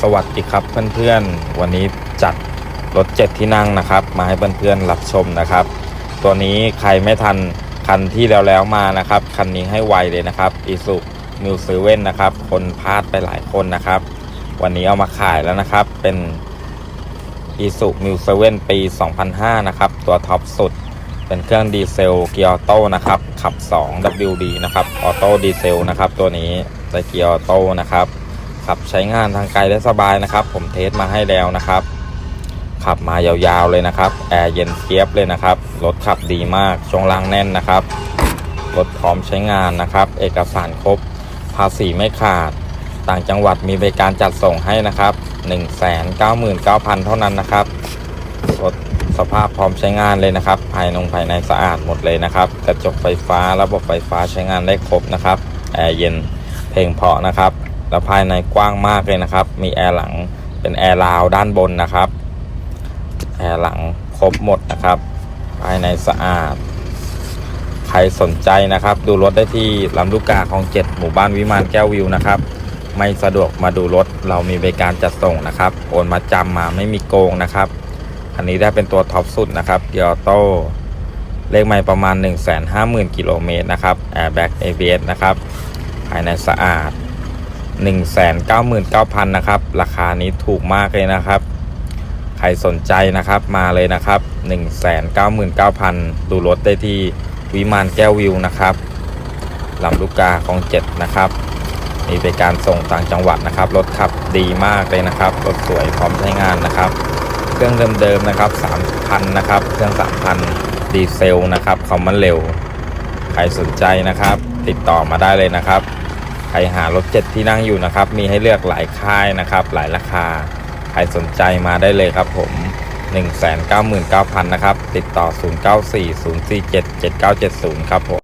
สวัสดีครับเพื่อนๆ วันนี้จัดรถเจ็ดที่นั่งนะครับ มาให้เพื่อนๆรับชมนะครับ ตัวนี้ใครไม่ทันคันที่แล้วแล้วๆมานะครับ คันนี้ให้ไวเลยนะครับอีสุมิวซเว่นนะครับ คนพลาดไปหลายคนนะครับ วันนี้เอามาขายแล้วนะครับ เป็นอีสุมิวซเว่นปี 2005 นะครับ ตัวท็อปสุด เป็นเครื่องดีเซลเกียร์ออโต้นะครับ ขับ 2 WD นะครับ ออโต้ดีเซลนะครับ ตัวนี้ใส่เกียร์ออโต้นะครับ ขับใช้งานทางไกลได้สบายนะครับ ผมเทสมาให้แล้วนะครับ ขับมายาวๆเลยนะครับแอร์เย็นเทียบเลยนะครับรถขับดีมากช่วงล่างแน่นนะครับรถพร้อมใช้งานนะครับ เอกสารครบ ภาษีไม่ขาด ต่างจังหวัดมีบริการจัดส่งให้นะครับ 199,000 เท่านั้นนะครับรถสภาพพร้อมใช้งานเลยนะครับ ภายนงภายในสะอาดหมดเลยนะครับ กระจกไฟฟ้าระบบไฟฟ้าใช้งานได้ครบนะครับ แอร์เย็นเพลงเพาะนะครับ แล้วภายในกว้างมากเลยนะครับ มีแอร์หลังเป็นแอร์ราวด้านบนนะครับ แอร์หลังครบหมดนะครับ ภายในสะอาด ใครสนใจนะครับ ดูรถได้ที่ลำลูกกาของเจ็ดหมู่บ้านวิมานแก้ววิวนะครับ ไม่สะดวกมาดูรถ เรามีบริการจัดส่งนะครับ โอนมาจำมาไม่มีโกงนะครับ อันนี้ได้เป็นตัวท็อปสุดนะครับเกียร์โต้เลขไม่ประมาณ 150,000กิโลเมตรนะครับแอร์แบ็ก ABS นะครับ ภายในสะอาด 199,000นะครับ ราคานี้ถูกมากเลยนะครับ ใครสนใจนะครับมาเลยนะครับ 199,000 ดูรถได้ที่วิมานแก้ววิวนะครับลำลูกกาของเจ็ดนะครับมีบริการส่งต่างจังหวัดนะครับ รถขับดีมากเลยนะครับ รถสวยพร้อมใช้งานนะครับ เครื่องเดิมๆนะครับ3,000นะครับ เครื่อง3,000ดีเซลนะครับคอมมันเร็ว ใครสนใจนะครับ ติดต่อมาได้เลยนะครับ ใครหารถเจ็ดที่นั่งอยู่นะครับ มีให้เลือกหลายค่ายนะครับ หลายราคา ใครสนใจมาได้เลยครับผม 199,000 นะครับ ติดต่อ 0940477970 ครับผม